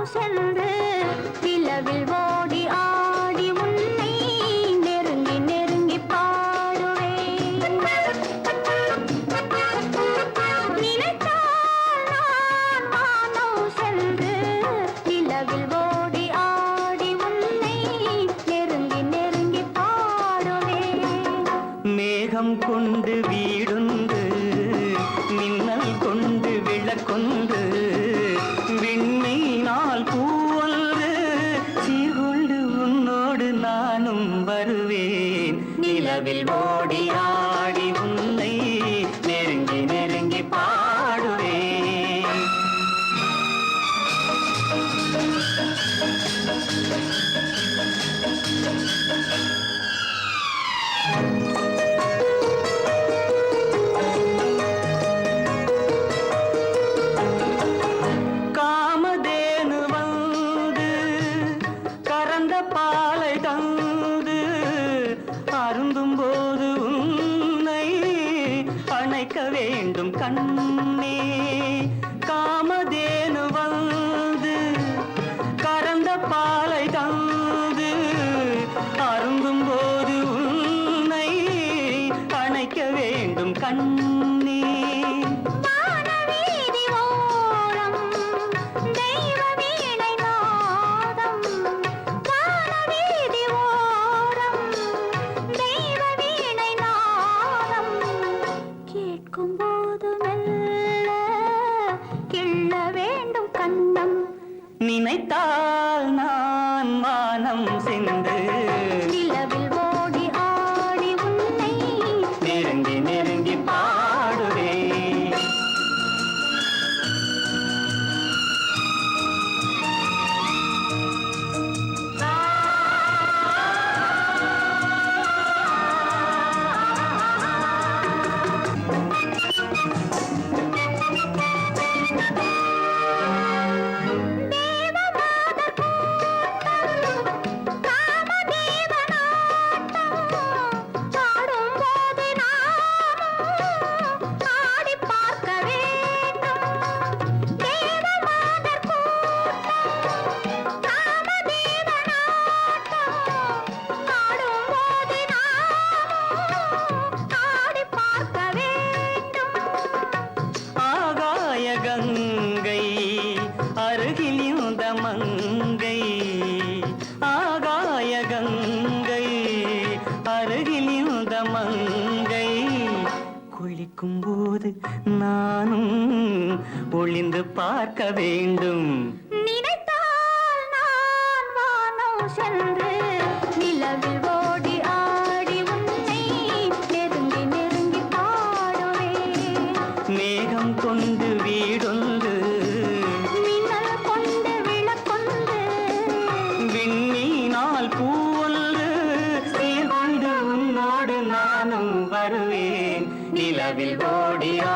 உசந்து நிலவில் ஓடி ஆடி உன்னை நெருங்கி நெருங்கி பாடுவேன். நினைத்தால் நான் வானம் சென்று நிலவில் ஓடி ஆடி உன்னை நெருங்கி நெருங்கி பாடுவேன். மேகம் கொண்டு வீடுண்டு மின்னல் கொண்டு விளக்கொண்டு நிலவில் ஓடி ஆடி உன்னை நெருங்கி நெருங்கி பாடுவேன். காமதேனு வந்து கறந்த பாலை தங்க கண்ணே கிள்ள வேண்டும் கண்ணம். நினைத்தால் நான் மானம் சென்று குளிக்கும் போது நானும் ஒளிந்து பார்க்க வேண்டும். நினைத்தால் நான் வானம் சென்று நிலவில் ஓடி ஆடி உன்னை நெருங்கி நெருங்கி பாடுவேன். மேகம் கொண்டு வீடொன்று மின்னல் கொண்டு விளக்கொண்டு விண்மீனால் பூவொன்று உன்னோடு ஓடியா